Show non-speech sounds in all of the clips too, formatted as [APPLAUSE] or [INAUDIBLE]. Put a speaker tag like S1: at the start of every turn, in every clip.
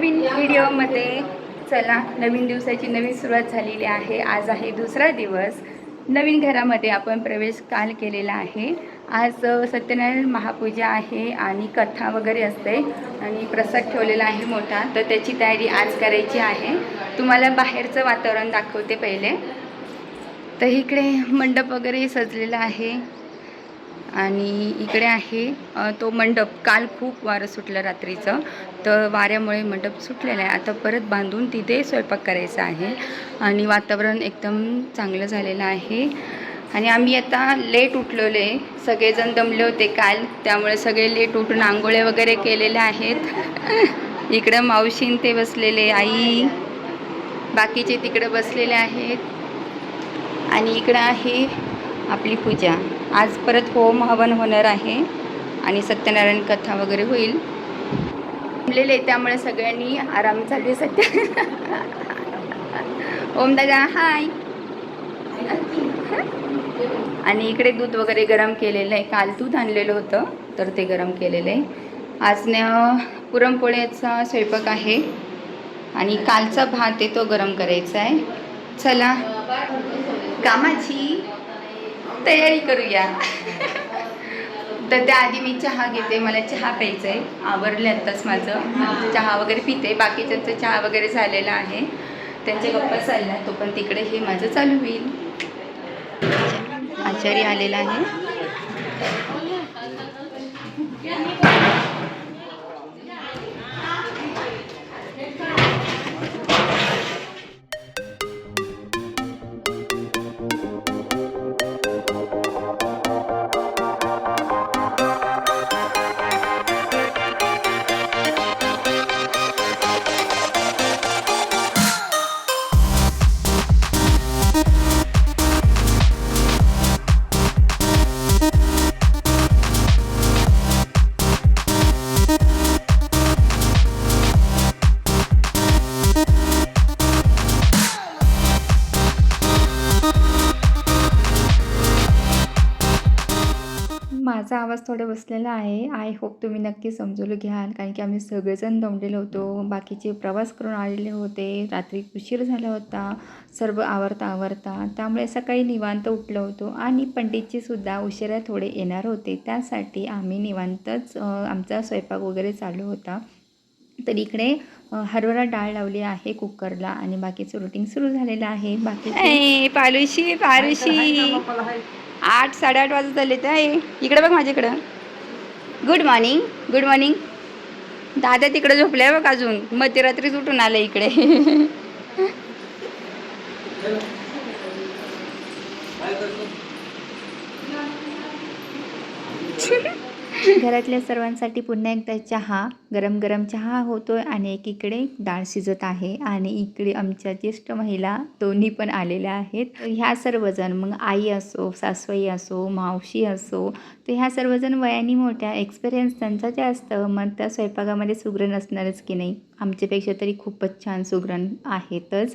S1: नवीन व्हिडिओमध्ये चला नवीन दिवसाची नवीन सुरुवात झालेली आहे. आज आहे दुसरा दिवस. नवीन घरामध्ये आपण प्रवेश काल केलेला आहे. आज सत्यनारायण महापूजा आहे आणि कथा वगैरे असते आणि प्रसाद ठेवलेला आहे मोठा. तर त्याची तयारी आज करायची आहे. तुम्हाला बाहेरचं वातावरण दाखवते पहिले. तर इकडे मंडप वगैरे सजलेला आहे. आणि इकडे आहे तो मंडप. काल खूप वारं सुटलं रात्रीचं. तर वाऱ्यामुळे मंडप सुटलेला आहे. आता परत बांधून तिथे स्वयंपाक करायचा आहे. आणि वातावरण एकदम चांगलं झालेलं आहे. आणि आम्ही आता लेट उठलेले. सगळेजण दमले होते काल. त्यामुळे सगळे लेट उठून आंघोळे वगैरे केलेले आहेत. [LAUGHS] इकडं मावशीन ते बसलेले आई. बाकीचे तिकडं बसलेले आहेत. आणि इकडं आहे आपली पूजा. आज परत होम हवन होणार आहे आणि सत्यनारायण कथा वगैरे होईल. जमलेले त्यामुळे सगळ्यांनी आराम चालू सत्य ओम दादा हाय आणि इकडे दूध वगैरे गरम केलेलं आहे. काल दूध आणलेलं होतं तर ते गरम केलेलं आहे. आज न पुरणपोळ्याचा स्वयंपाक आहे. आणि कालचा भात आहे तो गरम करायचा आहे. चला. कामाची. तयारी करूया. तर त्याआधी मी चहा घेते मला चहा प्यायचा आहे आवरले आत्ताच माझं. चहा वगैरे पिते. बाकीच्यांचं चहा वगैरे झालेला आहे. त्यांच्या गप्पा चालल्या तो पण तिकडे हे माझं चालू होईल. आचारी आलेला आहे. आवाज थोडा बसलेला आहे. आय होप तुम्ही नक्की समजून घ्याल. कारण की आम्ही सगळेजण दमलेलो होतो. बाकीचे प्रवास करून आलेले होते. रात्री उशीर झाला होता. सर्व आवरता आवरता. त्यामुळे सकाळी निवांत उठलो होतो. आणि पंडितजीसुद्धा उशिरा थोडे येणार होते. त्यासाठी आम्ही निवांतच आमचा स्वयंपाक वगैरे चालू होता. तर इकडे हरभरा डाळ लावली आहे कुकरला आणि बाकीचं रुटीन सुरू झालेलं आहे. बाकी पालुशी पारुशी आठ साडेआठ वाजत आले तर आहे इकडे बघ माझ्याकडं. गुड मॉर्निंग गुड मॉर्निंग दादा तिकडे झोपलाय बघ अजून. मध्यरात्रीच उठून आलं इकडे. [LAUGHS] [LAUGHS] घरातल्या सर्वांसाठी पुन्हा एकदा चहा गरम गरम चहा होतोय आणि एकीकडे डाळ शिजत आहे आणि इकडे आमच्या ज्येष्ठ महिला दोन्ही पण आलेल्या आहेत. ह्या सर्वजण मग आई असो सासवाई असो मावशी असो तर ह्या सर्वजण वयाने मोठ्या एक्सपिरियन्स त्यांचा जास्त मग त्या स्वयंपाकामध्ये सुग्र नसणारच की नाही? आमच्यापेक्षा तरी खूपच छान सुगरण आहेतच.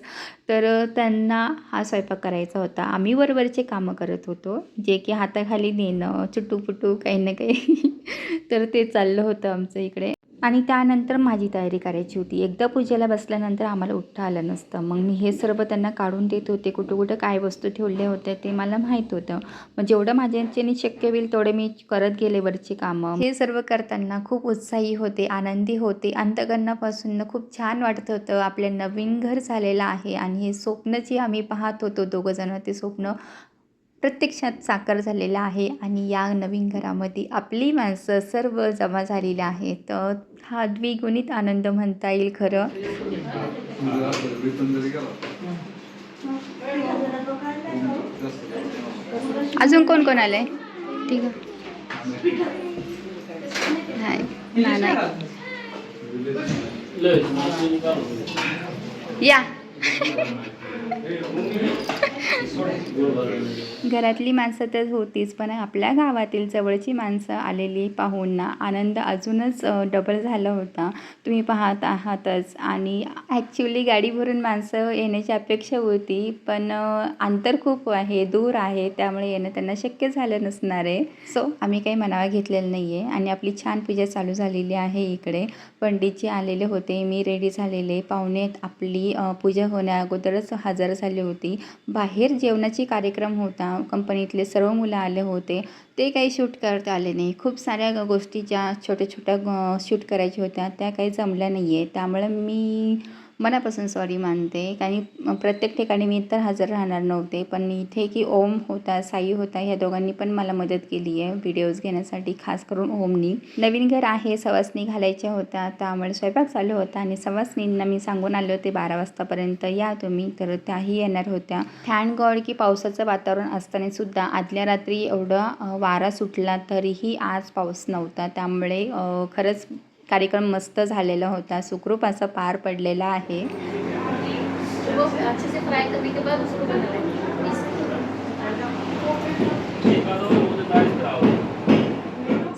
S1: तर त्यांना हा स्वयंपाक करायचा होता. आम्ही वरवरचे कामं करत होतो. जे की हाताखाली नेणं चुटूपुटू काही ना काही. [LAUGHS] तर ते चाललं होतं आमचं इकडे. आणि त्यानंतर माझी तयारी करायची होती. एकदा पूजेला बसल्यानंतर आम्हाला उठता आलं नसतं. मग मी हे सर्व त्यांना काढून देत होते. कुठं कुठं काय वस्तू ठेवल्या होत्या ते मला माहीत होतं. मग जेवढं माझ्याने शक्य होईल तेवढे मी करत गेले वरची कामं. हे सर्व करताना खूप उत्साही होते आनंदी होते. अंतकरणापासून खूप छान वाटत होतं. आपल्या नवीन घर झालेलं आहे आणि हे स्वप्न जे आम्ही पाहत होतो दोघंजणं ते स्वप्न प्रत्यक्षात साकार झालेला आहे आणि या नवीन घरामध्ये आपली माणसं सर्व जमा झालेली आहेत. तर हा द्विगुणित आनंद म्हणता येईल खरं. अजून कोण कोण आलंय? ठीक आहे नाही या. घरातली माणसं तर होतीच पण आपल्या गावातील जवळची माणसं आलेली पाहून आनंद अजूनच डबल झाला होता. तुम्ही पाहत आहातच. आणि ॲक्च्युली गाडी भरून माणसं येण्याची अपेक्षा होती पण अंतर खूप आहे दूर आहे त्यामुळे येणं त्यांना शक्य झालं नसणार आहे. सो आम्ही काही मनावा घेतलेलं नाही आहे आणि आपली छान पूजा चालू झालेली आहे इकडे. पंडितजी आलेले होते मी रेडी झालेले. पाहुणे आपली पूजा होण्या अगोदरच हजर झाली होती. बाहेर जेवणाची कार्यक्रम होता. कंपनीतले सर्व मुलं आले होते. ते काही शूट करता आले नाही. खूप साऱ्या गोष्टी ज्या छोट्या छोट्या शूट करायच्या होत्या. त्या काही जमल्या नाही आहे त्यामुळं मी मनापासून सॉरी मानते. कारण प्रत्येक ठिकाणी मी तर हजर राहणार नव्हते. पण इथे की ओम होता साई होता ह्या दोघांनी पण मला मदत केली आहे व्हिडिओज घेण्यासाठी खास करून ओमनी. नवीन घर आहे सवासनी घालायच्या होत्या त्यामुळे स्वयंपाक चालू होता आणि सवासनींना मी सांगून आले होते बारा वाजतापर्यंत या तुम्ही. तर त्याही येणार होत्या. थँड गॉड की पावसाचं वातावरण असताना सुद्धा आदल्या रात्री एवढा वारा सुटला तरीही आज पाऊस नव्हता. त्यामुळे खरंच कार्यक्रम मस्त झालेला होता. सुखरूप असा पार पडलेला आहे.
S2: वो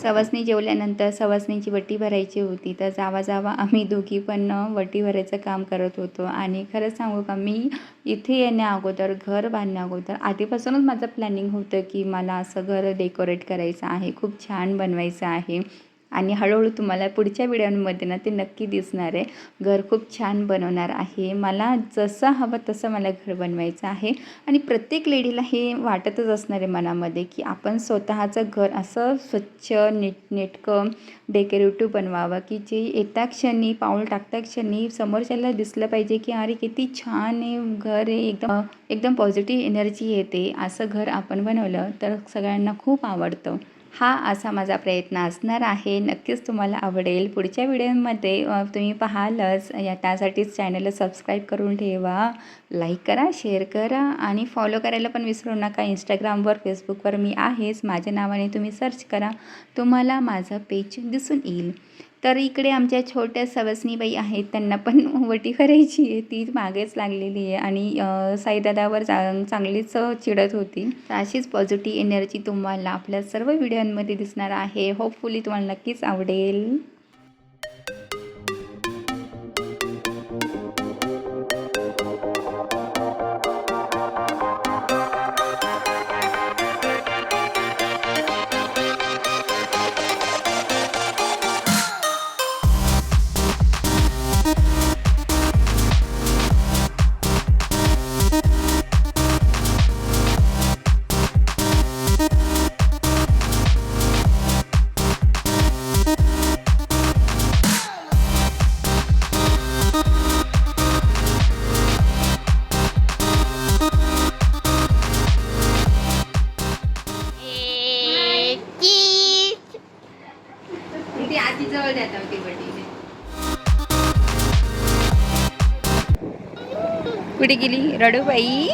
S1: सवासणी जेवल्यानंतर सवासणीची वटी भरायची होती. तर जावा जावा आम्ही दोघी पण वटी भरायचं काम करत होतो. आणि खरंच सांगू का मी इथे येण्या अगोदर घर बांधण्या अगोदर आधीपासूनच माझं प्लॅनिंग होतं की मला असं घर डेकोरेट करायचं आहे. खूप छान बनवायचं आहे. आणि हळूहळू तुम्हाला पुढच्या व्हिडिओमध्ये ना ते नक्की दिसणार आहे. घर खूप छान बनवणार आहे. मला जसं हवं तसं मला घर बनवायचं आहे. आणि प्रत्येक लेडीला हे वाटतच असणार आहे मनामध्ये की आपण स्वतःचं घर असं स्वच्छ नीटनेटकं डेकोरेटिव्ह बनवावं की जे येता क्षणी पाऊल टाकता क्षणी समोरच्याला दिसलं पाहिजे की अरे किती छान आहे घर आहे. एकदम एकदम पॉझिटिव्ह एनर्जी येते. असं घर आपण बनवलं तर सगळ्यांना खूप आवडतं. हा असा माझा प्रयत्न असणार आहे. नक्कीच तुम्हाला आवडेल. पुढच्या व्हिडिओमध्ये तुम्ही पाहालच. या त्यासाठीच चॅनलला सबस्क्राईब करून ठेवा. लाईक करा शेअर करा आणि फॉलो करायला पण विसरू नका. इंस्टाग्रामवर फेसबुकवर मी आहेच. माझ्या नावाने तुम्ही सर्च करा. तुम्हाला माझं पेज दिसून येईल. तर इकडे आमच्या छोट्या सवसनीबाई आहेत. त्यांना पण वटी करायची आहे. ती मागेच लागलेली आहे आणि साईदादावर चा चांगलीच चिडत होती. तर अशीच पॉझिटिव्ह एनर्जी तुम्हाला आपल्या सर्व व्हिडिओंमध्ये दिसणार आहे. होपफुली तुम्हाला नक्कीच आवडेल. कुठे गेली? रडूबाई